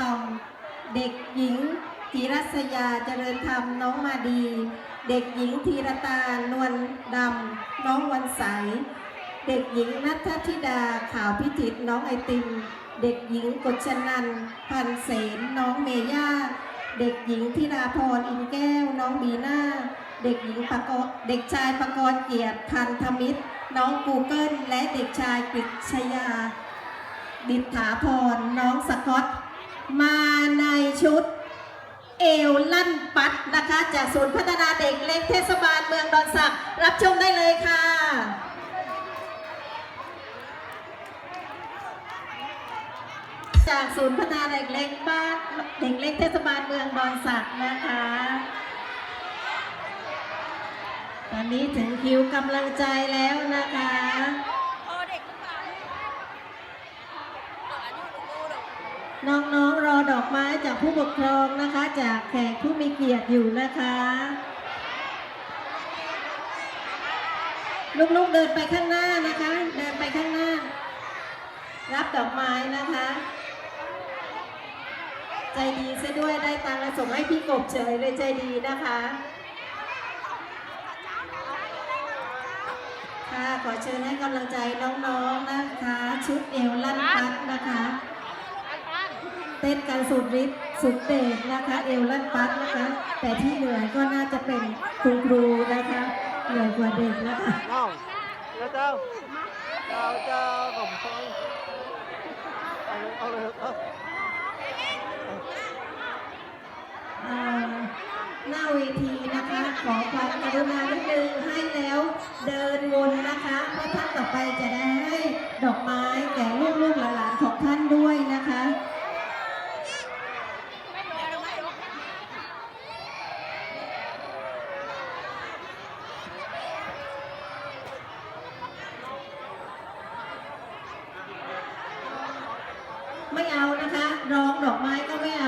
ตอง เด็กหญิงธีรัศยาเจริญธรรมน้องมาดี เด็กหญิงธีรตานวลดำน้องวันใส เด็กหญิงนัทธิดาขาวพิจิตน้องไอติม เด็กหญิงกฎชนันพันเสนน้องเมย่า เด็กหญิงธิราพรอินแก้วน้องบีน่าเด็กหญิงปกเด็กชายปกรณ์เกียรติพันธมิตร น้องกูเกิลและเด็กชายกฤษยา ดิษฐาพรน้องสกอต มาในชุด เอวลั่นปัดนะคะจากศูนย์พัฒนาเด็กเล็กเทศบาลเมืองดอนสักรับชมได้เลยค่ะจากศูนย์พัฒนาเด็กเล็กบ้านเด็กเล็กเทศบาลเมืองดอนสักนะคะ ตอนนี้ถึงคิวกำลังใจแล้วนะคะ พอเด็กทุกคนอายุดูเลย น้องๆรอดอกไม้จากผู้ปกครองนะคะ จากแขกผู้มีเกียรติอยู่นะคะ ลูกๆเดินไปข้างหน้านะคะ เดินไปข้างหน้า รับดอกไม้นะคะ ใจดีซะด้วยได้ตังค์ส่งให้พี่กบเฉยเลยใจดีนะคะค่ะขอเชิญให้กำลังใจน้องๆนะคะ ชุดเอวลั่นปัดนะคะ ต้นกันสุดฤทธิ์สุดเดชนะคะ เอวลั่นปัดนะคะ แต่ที่เหนื่อยก็น่าจะเป็นคุณครูนะคะเหนื่อยกว่าเด็กนะคะน้องแล้วเจ้าเจ้าเจ้าผมฟังเอาเลยเอาเลยเอาเอ่อหน้าเวทีนะคะ ขอความกรุณานิดนึงให้แล้วเดินวนนะคะเพราะท่านต่อไปจะได้ให้ดอกไม้แก่ลูกๆหลานๆของท่านด้วยนะคะ ไม่เอานะคะ ร้องดอกไม้ก็ไม่เอา